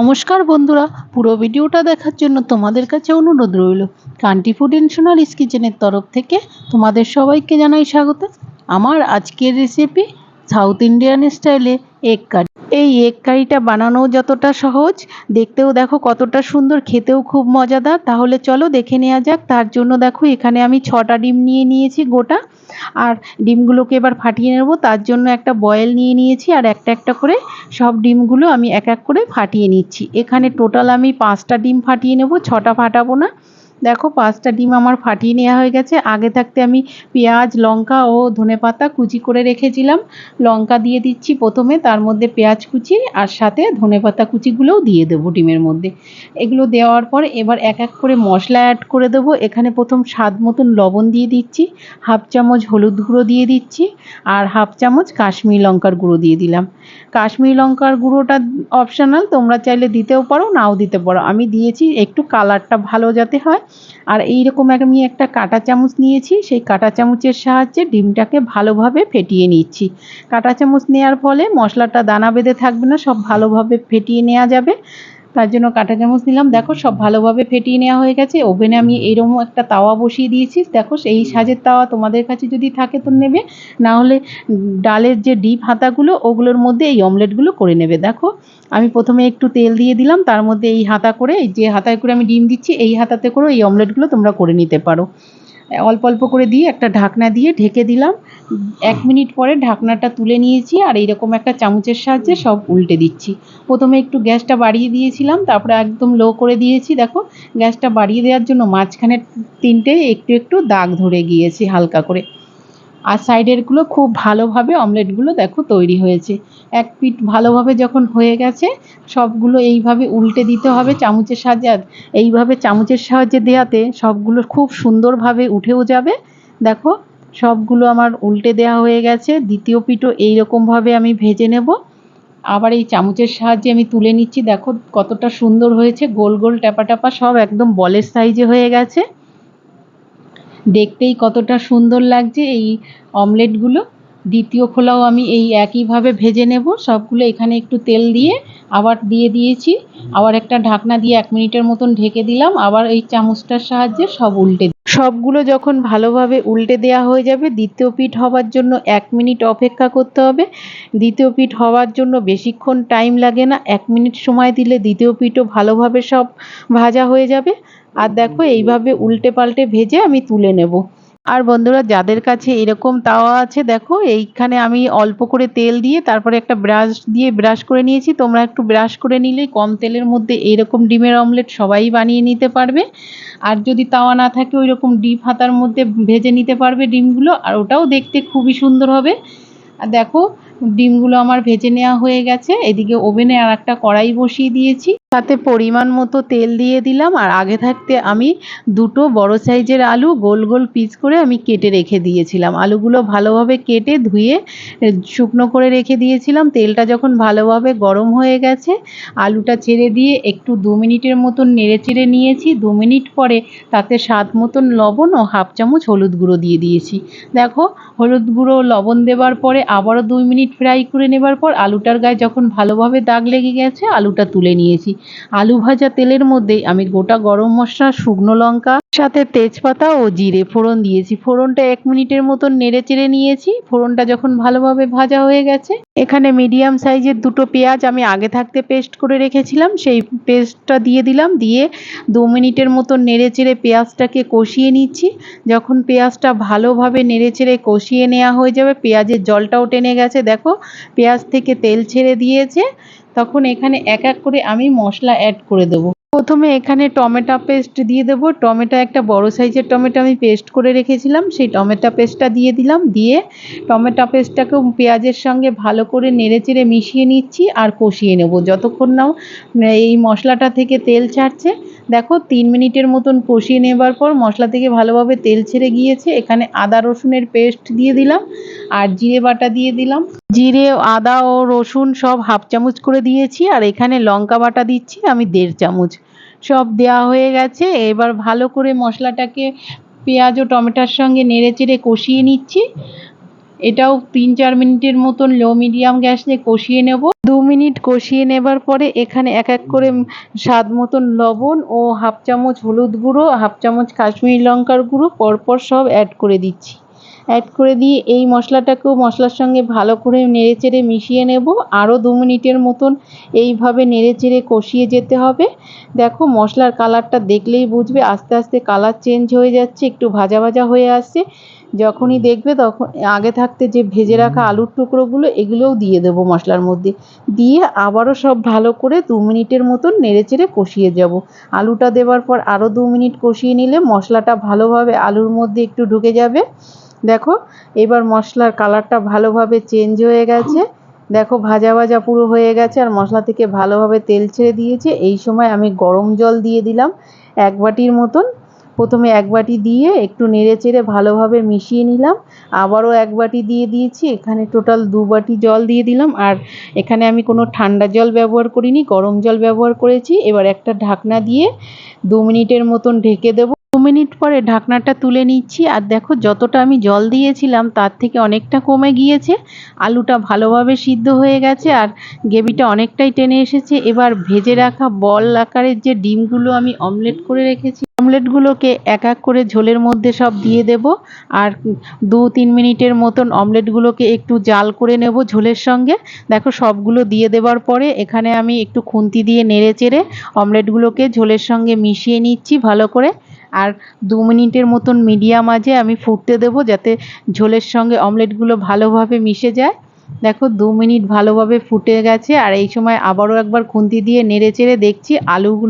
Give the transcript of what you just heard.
নমস্কার বন্ধুরা, পুরো ভিডিওটা দেখার জন্য তোমাদের কাছে অনুরোধ রইল। কান্টি ফুড ইস কিচেনের তরফ থেকে তোমাদের সবাইকে জানাই স্বাগত। আমার আজকের রেসিপি সাউথ ইন্ডিয়ান স্টাইলে এগ কারি এই এগ কারিটা বানানো যতটা সহজ, দেখতেও দেখো কতটা সুন্দর, খেতেও খুব মজাদার। তাহলে চলো দেখে নেওয়া যাক, তার জন্য দেখো এখানে আমি ছটা ডিম নিয়ে নিয়েছি গোটা। আর ডিমগুলোকে এবার ফাটিয়ে নেব, তার জন্য একটা বয়েল নিয়ে নিয়েছি, আর একটা একটা করে সব ডিমগুলো আমি এক এক করে ফাটিয়ে নিচ্ছি। এখানে টোটাল আমি পাঁচটা ডিম ফাটিয়ে নেব, ছটা ফাটাবো না। দেখো পাঁচটা ডিম আমার ফাটিয়ে নেওয়া হয়ে গেছে। আগে থাকতে আমি পেঁয়াজ, লঙ্কা ও ধনেপাতা কুচি করে রেখেছিলাম। লঙ্কা দিয়ে দিচ্ছি প্রথমে, তার মধ্যে পেঁয়াজ কুচি আর সাথে ধনেপাতা কুচিগুলোও দিয়ে দেবো ডিমের মধ্যে। এগুলো দেওয়ার পর এবার এক এক করে মশলা অ্যাড করে দেবো। এখানে প্রথম স্বাদ মতন লবণ দিয়ে দিচ্ছি, হাফ চামচ হলুদ গুঁড়ো দিয়ে দিচ্ছি আর হাফ চামচ কাশ্মীরি লঙ্কার গুঁড়ো দিয়ে দিলাম। কাশ্মীর লঙ্কার গুঁড়োটা অপশনাল তোমরা চাইলে দিতেও পারো, নাও দিতে পারো। আমি দিয়েছি একটু কালারটা ভালো যাতে হয়। আর এই এইরকম আমি একটা কাঁটা চামচ নিয়েছি, সেই কাঁটা চামচের সাহায্যে ডিমটাকে ভালোভাবে ফেটিয়ে নিচ্ছি। কাঁটা চামচ নেওয়ার ফলে মশলাটা দানা বেঁধে থাকবে না, সব ভালোভাবে ফেটিয়ে নেওয়া যাবে। তার জন্য কাঁটা চামচ নিলাম। দেখো সব ভালোভাবে ফেটিয়ে নেওয়া হয়ে গেছে। ওভেনে আমি এইরকম একটা তাওয়া বসিয়ে দিয়েছি। দেখো এই সাজের তাওয়া তোমাদের কাছে যদি থাকে তো নেবে। না হলে ডালের যে ডিপ হাতাগুলো ওগুলোর মধ্যে এই অমলেটগুলো করে নেবে। দেখো আমি প্রথমে একটু তেল দিয়ে দিলাম। তার মধ্যে এই হাতা করে যে হাতায় করে আমি ডিম দিচ্ছি এই হাতাতে করে এই অমলেটগুলো তোমরা করে নিতে পারো। অল্প অল্প করে দিয়ে একটা ঢাকনা দিয়ে ঢেকে দিলাম। এক মিনিট পরে ঢাকনাটা তুলে নিয়েছি আর এইরকম একটা চামচের সাহায্যে সব উল্টে দিচ্ছি। প্রথমে একটু গ্যাসটা বাড়িয়ে দিয়েছিলাম তারপরে একদম লো করে দিয়েছি। দেখো গ্যাসটা বাড়িয়ে দেওয়ার জন্য মাঝখানে তিনটে একটু একটু দাগ ধরে গিয়েছি হালকা করে। আর সাইডেরগুলো খুব ভালোভাবে অমলেটগুলো দেখো তৈরি হয়েছে। এক পিঠ ভালোভাবে যখন হয়ে গেছে, সবগুলো এইভাবে উল্টে দিতে হবে চামচের সাহায্যে। এইভাবে চামচের সাহায্যে দেওয়াতে সবগুলো খুব সুন্দরভাবে উঠেও যাবে। দেখো, সবগুলো আমার উল্টে দেওয়া হয়ে গেছে। দ্বিতীয় পিঠও এইরকমভাবে আমি ভেজে নেব। আবার এই চামচের সাহায্যে আমি তুলে নিচ্ছি। দেখো কতটা সুন্দর হয়েছে, গোল গোল ট্যাপা ট্যাপা সব একদম বলের সাইজে হয়ে গেছে। দেখতেই কতটা সুন্দর লাগছে এই অমলেটগুলো। দ্বিতীয় খোলাও আমি এই একইভাবে ভেজে নেব। সবগুলো এখানে একটু তেল দিয়ে আবার দিয়ে দিয়েছি। আবার একটা ঢাকনা দিয়ে এক মিনিটের মতন ঢেকে দিলাম। আবার এই চামচটার সাহায্যে সব উল্টে সবগুলো যখন ভালোভাবে উল্টে দেওয়া হয়ে যাবে, দ্বিতীয় পিঠ হওয়ার জন্য এক মিনিট অপেক্ষা করতে হবে। দ্বিতীয় পিঠ হওয়ার জন্য বেশিক্ষণ টাইম লাগে না। এক মিনিট সময় দিলে দ্বিতীয় পিঠও ভালোভাবে সব ভাজা হয়ে যাবে। আর দেখো এইভাবে উল্টে পাল্টে ভেজে আমি তুলে নেব। আর বন্ধুরা, যাদের কাছে এরকম তাওয়া আছে, দেখো, এইখানে আমি অল্প করে তেল দিয়ে তারপরে একটা ব্রাশ দিয়ে ব্রাশ করে নিয়েছি। তোমরা একটু ব্রাশ করে নিলেই কম তেলের মধ্যে এরকম ডিমের অমলেট সবাই বানিয়ে নিতে পারবে। আর যদি তাওয়া না থাকে ওই রকম ডিপ হাতার মধ্যে ভেজে নিতে পারবে ডিমগুলো, আর ওটাও দেখতে খুবই সুন্দর হবে। আর দেখো, ডিমগুলো আমার ভেজে নেওয়া হয়ে গেছে। এদিকে ওভেনে আর একটা কড়াই বসিয়ে দিয়েছি। তাতে পরিমাণ মতো তেল দিয়ে দিলাম আর আগে থাকতে আমি দুটো বড় সাইজের আলু গোল গোল পিস করে আমি কেটে রেখে দিয়েছিলাম। আলুগুলো ভালোভাবে কেটে ধুয়ে শুকনো করে রেখে দিয়েছিলাম। তেলটা যখন ভালোভাবে গরম হয়ে গেছে, আলুটা ছেড়ে দিয়ে একটু দু মিনিটের মতন নেড়ে চেড়ে নিয়েছি। দু মিনিট পরে তাতে স্বাদ মতন লবণ ও হাফ চামচ হলুদ গুঁড়ো দিয়ে দিয়েছি। দেখো, হলুদ গুঁড়ো, লবণ দেওয়ার পরে আবারও দুই মিনিট ফ্রাই করে নেবার পর আলুটার গায়ে যখন ভালোভাবে দাগ লেগে গেছে, আলুটা তুলে নিয়েছি। আলু ভাজা তেলের মধ্যে আমি গোটা গরম মশলা, শুকনো লঙ্কা, সাথে তেজপাতা ও জিরে ফোড়ন দিয়েছি। ফোড়নটা এক মিনিটের মতন নেড়ে চেড়ে নিয়েছি। ফোড়নটা যখন ভালোভাবে ভাজা হয়ে গেছে, এখানে মিডিয়াম সাইজের দুটো পেঁয়াজ আমি আগে থাকতে পেস্ট করে রেখেছিলাম। সেই পেস্টটা দিয়ে দিলাম, দিয়ে দু মিনিটের মতন নেড়ে চেড়ে পেঁয়াজটাকে কষিয়ে নিচ্ছি। যখন পেঁয়াজটা ভালোভাবে নেড়ে চেড়ে কষিয়ে নেওয়া হয়ে যাবে, পেঁয়াজের জলটাও টেনে গেছে। দেখো, পেঁয়াজ থেকে তেল ছেড়ে দিয়েছে। তখন এখানে এক এক করে আমি মশলা অ্যাড করে দেব। প্রথমে এখানে টমেটো পেস্ট দিয়ে দেবো। টমেটো একটা বড় সাইজের টমেটো আমি পেস্ট করে রেখেছিলাম। সেই টমেটো পেস্টটা দিয়ে দিলাম। দিয়ে টমেটো পেস্টটাকেও পেঁয়াজের সঙ্গে ভালো করে নেড়ে চেড়ে মিশিয়ে নিচ্ছি আর কষিয়ে নেব। যতক্ষণ নাও এই মশলাটা থেকে তেল ছাড়ছে দেখো, তিন মিনিটের মতন কষিয়ে নেবার পর মশলা থেকে ভালোভাবে তেল ছেড়ে গিয়েছে। এখানে আদা, রসুনের পেস্ট দিয়ে দিলাম আর জিরে বাটা দিয়ে দিলাম। জিরে, আদা ও রসুন সব হাফ চামচ করে দিয়েছি আর এখানে লঙ্কা বাটা দিচ্ছি, আমি দেড় চামচ। সব দেওয়া হয়ে গেছে, এবার ভালো করে মশলাটাকে পেঁয়াজ ও টমেটোর সঙ্গে নেড়ে চেড়ে কষিয়ে নিচ্ছি। এটাও তিন চার মিনিটের মতন লো মিডিয়াম গ্যাসে কষিয়ে নেব। দু মিনিট কষিয়ে নেবার পরে এখানে এক এক করে স্বাদ মতন লবণ ও হাফ চামচ হলুদ গুঁড়ো, হাফ চামচ কাশ্মীরি লঙ্কার গুঁড়ো পরপর সব অ্যাড করে দিচ্ছি। অ্যাড করে দিয়ে এই মশলাটাকেও মশলার সঙ্গে ভালো করে নেড়েচেড়ে মিশিয়ে নেব। আরও দু মিনিটের মতন এইভাবে নেড়েচেড়ে কষিয়ে যেতে হবে। দেখো মশলার কালারটা দেখলেই বুঝবে, আস্তে আস্তে কালার চেঞ্জ হয়ে যাচ্ছে, একটু ভাজা ভাজা হয়ে আসছে। যখনই দেখবে তখন আগে থাকতে যে ভেজে রাখা আলুর টুকরোগুলো এগুলোও দিয়ে দেবো মশলার মধ্যে। দিয়ে আবারও সব ভালো করে দু মিনিটের মতন নেড়েচেড়ে কষিয়ে যাব। আলুটা দেওয়ার পর আরও দু মিনিট কষিয়ে নিলে মশলাটা ভালোভাবে আলুর মধ্যে একটু ঢুকে যাবে। দেখো এবার মশলার কালারটা ভালোভাবে চেঞ্জ হয়ে গেছে। দেখো ভাজা ভাজা পুরো হয়ে গেছে আর মশলা থেকে ভালোভাবে তেল ছেড়ে দিয়েছে। এই সময় আমি গরম জল দিয়ে দিলাম। এক বাটির মতন প্রথমে এক বাটি দিয়ে একটু নেড়ে চেড়ে ভালোভাবে মিশিয়ে নিলাম। আবারও এক বাটি দিয়ে দিয়েছি। এখানে টোটাল দু বাটি জল দিয়ে দিলাম। আর এখানে আমি কোনো ঠান্ডা জল ব্যবহার করিনি, গরম জল ব্যবহার করেছি। এবার একটা ঢাকনা দিয়ে দু মিনিটের মতন ঢেকে দেবো। দু মিনিট পরে ঢাকনাটা তুলে নিচ্ছি। আর দেখো, যতটা আমি জল দিয়েছিলাম, তার থেকে অনেকটা কমে গিয়েছে। আলুটা ভালোভাবে সিদ্ধ হয়ে গেছে আর গ্রেভিটা অনেকটাই টেনে এসেছে। এবার ভেজে রাখা বল আকারের যে ডিমগুলো আমি অমলেট করে রেখেছি অমলেটগুলোকে এক এক করে ঝোলের মধ্যে সব দিয়ে দেব, আর দু তিন মিনিটের মতন অমলেটগুলোকে একটু জাল করে নেব ঝোলের সঙ্গে। দেখো সবগুলো দিয়ে দেওয়ার পরে এখানে আমি একটু খুন্তি দিয়ে নেড়ে চেড়ে অমলেটগুলোকে ঝোলের সঙ্গে মিশিয়ে নিচ্ছি ভালো করে। আর দু মিনিটের মতন মিডিয়াম আঁচে আমি ফুটতে দেবো যাতে ঝোলের সঙ্গে অমলেটগুলো ভালোভাবে মিশে যায়। দেখো দু মিনিট ভালোভাবে ফুটে গেছে, আর এই সময় আবারও একবার খুন্তি দিয়ে নেড়ে চেড়ে দেখছি আলুগুলো